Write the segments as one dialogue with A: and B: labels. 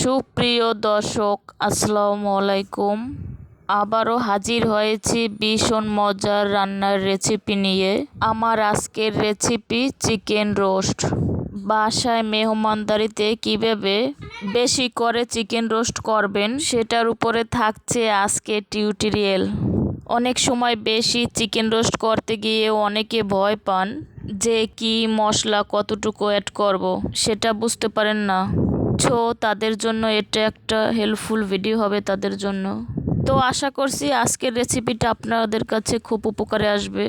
A: সুপ্রিয় দর্শক, আসসালামু আলাইকুম। আবারও হাজির হয়েছি ভীষণ মজার রান্নার রেসিপি নিয়ে। আমার আজকের রেসিপি চিকেন রোস্ট বাসায় মেহমানদারিতে কীভাবে বেশি করে চিকেন রোস্ট করবেন সেটার উপরে থাকছে আজকে টিউটোরিয়াল অনেক সময় বেশি চিকেন রোস্ট করতে গিয়ে অনেকে ভয় পান যে কি মশলা কতটুকু অ্যাড করব, সেটা বুঝতে পারেন না। সো তাদের জন্য এটা একটা হেল্পফুল ভিডিও হবে তাদের জন্য। তো আশা করছি আজকের রেসিপিটা আপনাদের কাছে খুব উপকারে আসবে।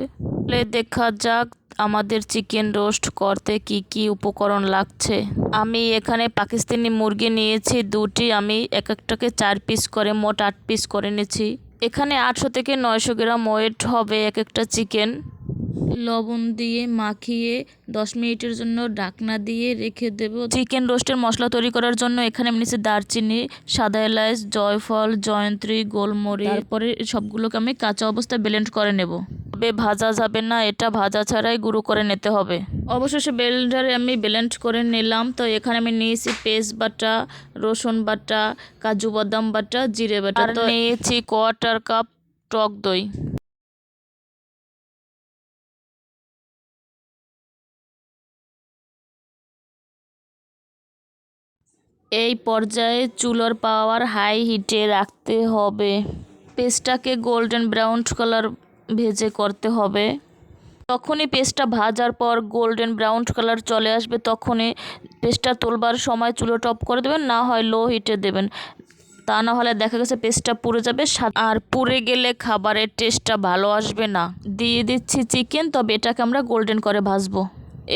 A: দেখা যাক আমাদের চিকেন রোস্ট করতে কি কি উপকরণ লাগছে। আমি এখানে পাকিস্তানি মুরগি নিয়েছি দুটি, আমি এক একটাকে চার পিস করে, মোট আট পিস করে নিয়েছি। এখানে আটশো থেকে নয়শো গ্রাম ওয়েট হবে এক একটা চিকেন লবণ দিয়ে মাখিয়ে দশ মিনিটের জন্য ঢাকনা দিয়ে রেখে দেব। চিকেন রোস্টের মশলা তৈরি করার জন্য এখানে আমি নিচ্ছি দারচিনি সাদা এলাচ জয়ফল জয়ন্ত্রী গোলমরিচ। তারপরে সবগুলোকে আমি কাঁচা অবস্থায় ব্লেন্ড করে নেব। তবে ভাজা যাবে না এটা ভাজা ছাড়াই গুঁড়ো করে নিতে হবে। অবশেষে ব্লেন্ডারে আমি ব্লেন্ড করে নিলাম। তো এখানে আমি নিয়েছি পেস্ট বাটা রসুন বাটা কাজু বাদাম বাটা জিরে বাটা। তো নিয়েছি কোয়ার্টার কাপ টক দই। এই পর্যায়ে চুলোর পাওয়ার হাই হিটে রাখতে হবে। পেস্টটাকে গোল্ডেন ব্রাউন কালার ভেজে করতে হবে। তখনই পেস্টটা ভাজার পর গোল্ডেন ব্রাউন কালার চলে আসবে, তখনই পেস্টটা তোলবার সময় চুলো টপ করে দেবেন, না হয় লো হিটে দেবেন। তা না হলে দেখা গেছে পেস্টটা পুড়ে যাবে আর পুড়ে গেলে খাবারের টেস্টটা ভালো আসবে না। দিয়ে দিচ্ছি চিকেন, তবে এটাকে আমরা গোল্ডেন করে ভাজবো।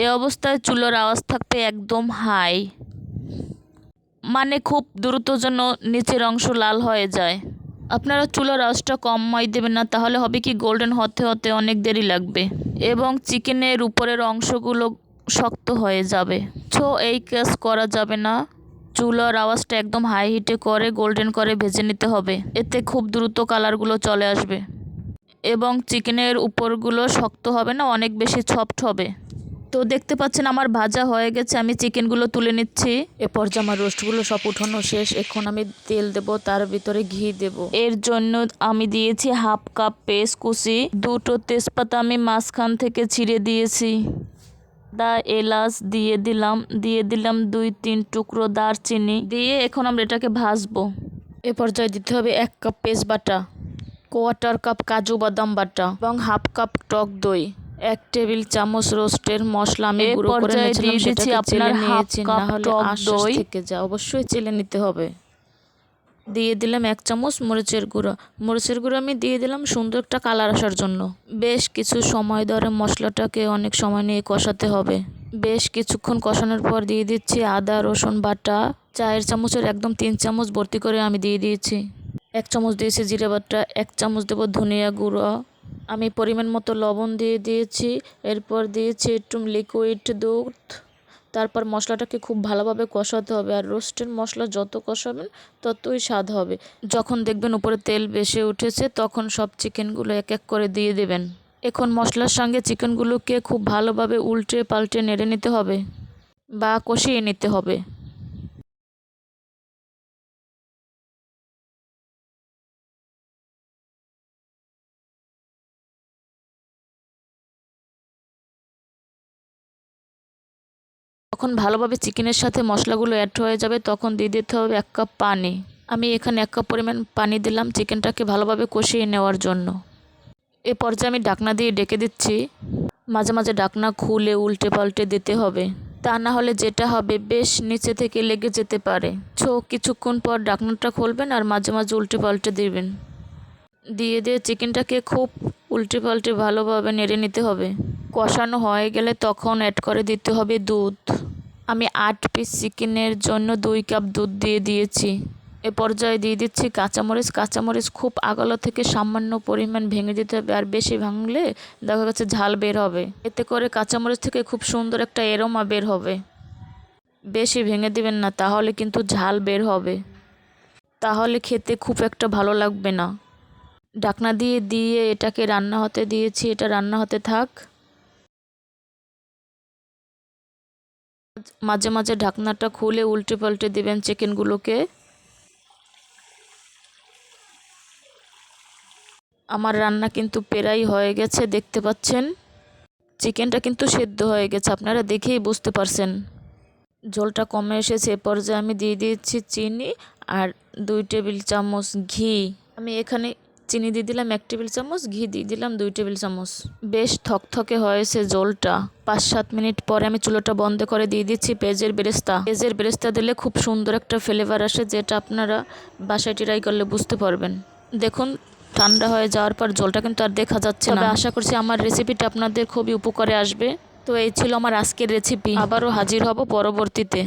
A: এ অবস্থায় চুলোর আওয়াজ থাকতে একদম হাই। মানে খুব দ্রুত যেন নিচের অংশ লাল হয়ে যায়। আপনারা চুলার আঁচটা কমাই দেবেন না, তাহলে হবে কি গোল্ডেন হতে হতে অনেক দেরি লাগবে। এবং চিকেনের উপরের অংশগুলো শক্ত হয়ে যাবে। ছো, এই কাজ করা যাবে না। চুলার আওয়াজটা একদম হাই হিটে করে গোল্ডেন করে ভেজে নিতে হবে। এতে খুব দ্রুত কালারগুলো চলে আসবে। এবং চিকেনের উপরগুলো শক্ত হবে না, অনেক বেশি সফট হবে। তো দেখতে পাচ্ছেন আমার ভাজা হয়ে গেছে, আমি চিকেনগুলো তুলে নিচ্ছি। এ পর্যায়ে আমার রোস্টগুলো সব উঠানো শেষ, এখন আমি তেল দেব, তার ভিতরে ঘি দেব। এর জন্য আমি দিয়েছি হাফ কাপ পেস্ট কুচি, দুটো তেজপাতা আমি মাঝখান থেকে ছিঁড়ে দিয়েছি। দা এলাচ দিয়ে দিলাম দিয়ে দিলাম দুই, তিন টুকরো দারচিনি, দিয়ে এখন আমরা এটাকে ভাজবো। এ পর্যায়ে দিতে হবে এক কাপ পেস্ট বাটা কোয়ার্টার কাপ কাজু বাদাম বাটা এবং হাফ কাপ টক দই। এক টেবিল চামচ রোস্টের মশলা আমি গুঁড়ো করে নিয়েছিলাম সেটাকে আপনার নিয়েছি না হলে আশ্বাস থেকে যা অবশ্যই চেলে নিতে হবে। দিয়ে দিলাম এক চামচ মরিচের গুঁড়ো। মরিচের গুঁড়ো আমি দিয়ে দিলাম সুন্দর একটা কালার আসার জন্য। বেশ কিছু সময় ধরে মশলাটাকে অনেক সময় নিয়ে কষাতে হবে। বেশ কিছুক্ষণ কষানোর পর দিয়ে দিচ্ছি আদা রসুন বাটা। চায়ের চামচের একদম তিন চামচ ভর্তি করে আমি দিয়ে দিয়েছি। এক চামচ দিয়েছি জিরে বাটা এক চামচ দেবো ধনিয়া গুঁড়ো। আমি পরিমাণ মতো লবণ দিয়ে দিয়েছি, এরপর দিয়েছি একটু লিকুইড দুধ। তারপর মশলাটাকে খুব ভালোভাবে কষাতে হবে আর রোস্টের মশলা যত কষাবেন ততই স্বাদ হবে। যখন দেখবেন উপরে তেল বেশি উঠেছে, তখন সব চিকেনগুলো এক এক করে দিয়ে দেবেন। এখন মশলার সঙ্গে চিকেনগুলোকে খুব ভালোভাবে উল্টে পাল্টে নেড়ে নিতে হবে বা কষিয়ে নিতে হবে। যখন ভালোভাবে চিকেনের সাথে মশলাগুলো অ্যাড হয়ে যাবে, তখন দিয়ে দিতে হবে এক কাপ পানি। আমি এখানে এক কাপ পরিমাণ পানি দিলাম চিকেনটাকে ভালোভাবে কষিয়ে নেওয়ার জন্য। এ পর্যায়ে আমি ডাকনা দিয়ে ডেকে দিচ্ছি। মাঝে মাঝে ডাকনা খুলে উল্টে পাল্টে দিতে হবে। তা না হলে যেটা হবে বেশ নিচে থেকে লেগে যেতে পারে। ছো, কিছুক্ষণ পর ডাকনাটা খুলবেন আর মাঝে মাঝে উল্টে পাল্টে দিবেন। দিয়ে দিয়ে চিকেনটাকে খুব উল্টে পাল্টে ভালোভাবে নেড়ে নিতে হবে। কষানো হয়ে গেলে তখন অ্যাড করে দিতে হবে দুধ। আমি আট পিস চিকেনের জন্য দুই কাপ দুধ দিয়ে দিয়েছি। এ পর্যায়ে দিয়ে দিচ্ছি কাঁচামরিচ। কাঁচামরিচ খুব আগালো থেকে সামান্য পরিমাণ ভেঙে দিতে হবে। আর বেশি ভাঙলে দেখা যাচ্ছে ঝাল বের হবে। এতে করে কাঁচামরিচ থেকে খুব সুন্দর একটা এরোমা বের হবে। বেশি ভেঙে দিবেন না, তাহলে কিন্তু ঝাল বের হবে। তাহলে খেতে খুব একটা ভালো লাগবে না। ডাকনা দিয়ে দিয়ে এটাকে রান্না হতে দিয়েছি, এটা রান্না হতে থাক। মাঝে মাঝে ঢাকনাটা খুলে উল্টে পাল্টে দিবেন চিকেনগুলোকে। আমার রান্না কিন্তু প্রায় হয়ে গেছে, দেখতে পাচ্ছেন? চিকেনটা কিন্তু সেদ্ধ হয়ে গেছে, আপনারা দেখেই বুঝতে পারছেন। জলটা কমে এসেছে, এ পর্যায়ে আমি দিয়ে দিয়েছি চিনি আর দুই টেবিল চামচ ঘি। আমি এখানে চিনি দিয়ে দিলাম এক টেবিল চামচ, ঘি দিয়ে দিলাম দুই টেবিল চামচ। বেশ থকথকে হয়েছে জলটা। পাঁচ সাত মিনিট পরে আমি চুলোটা বন্ধ করে দিয়ে দিচ্ছি পেঁয়াজের বেরেস্তা। পেঁয়াজের বেরেস্তা দিলে খুব সুন্দর একটা ফ্লেভার আসে যেটা আপনারা বাসায় ট্রাই করলে বুঝতে পারবেন। দেখুন, ঠান্ডা হয়ে যাওয়ার পর জলটা কিন্তু আর দেখা যাচ্ছে না। আশা করছি আমার রেসিপিটা আপনাদের খুবই উপকারে আসবে। তো এই ছিল আমার আজকের রেসিপি আবারও হাজির হব পরবর্তীতে।